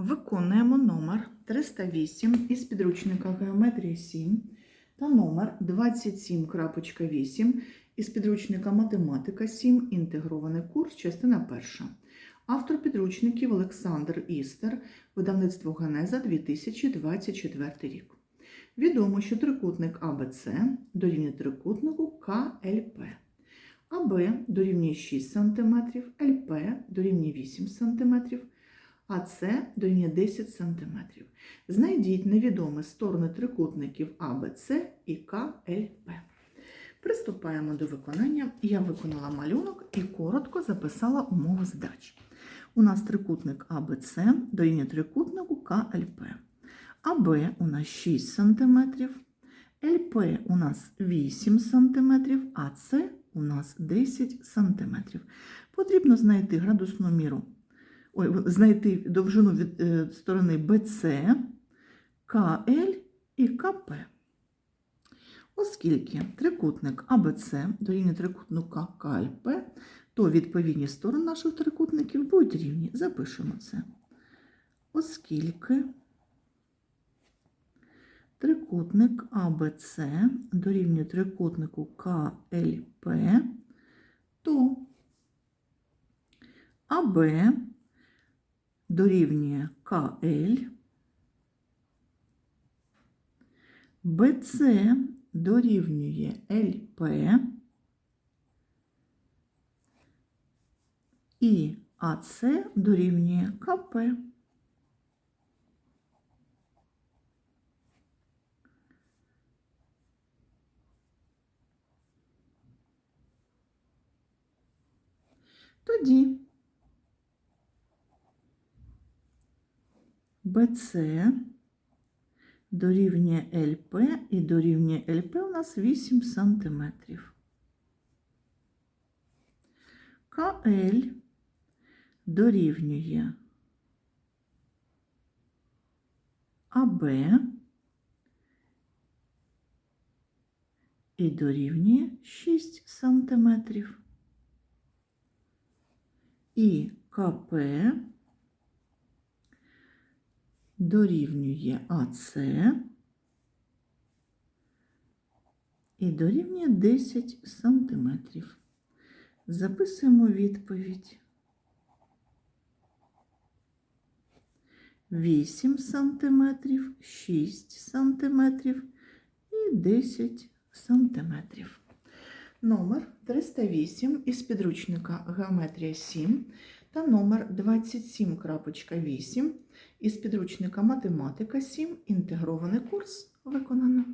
Виконуємо номер 308 із підручника Геометрія 7 та номер 27.8 із підручника Математика 7. Інтегрований курс, частина 1. Автор підручників Олександр Істер, видавництво Генеза 2024 рік. Відомо, що трикутник АБЦ дорівнює трикутнику КЛП. АБ дорівнює 6 см, ЛП дорівнює 8 см, АС дорівнює 10 см. Знайдіть невідомі сторони трикутників АБЦ і КЛП. Приступаємо до виконання. Я виконала малюнок і коротко записала умови задачі. У нас трикутник АБЦ дорівнює трикутнику КЛП. АБ у нас 6 см, ЛП у нас 8 см, а С у нас 10 см. Потрібно знайти градусну міру, ой, знайти довжину від е, сторони BC, КЛ і КП. Оскільки трикутник АБЦ дорівнює трикутника КЛП, то відповідні сторони наших трикутників будуть рівні. Запишемо це. Оскільки трикутник АБЦ дорівнює трикутнику КЛП, то АБ дорівнює КЛ, БЦ дорівнює ЛП і АЦ дорівнює КП. Тоді БЦ дорівнює ЛП і дорівнює ЛП у нас 8 см. КЛ дорівнює АБ і дорівнює 6 сантиметрів і КП дорівнює АЦ і дорівнює 10 сантиметрів. Записуємо відповідь. 8 сантиметрів, 6 сантиметрів і 10 сантиметрів. Номер 308 із підручника Геометрія 7 та номер 27.8 із підручника Математика 7. Інтегрований курс виконано.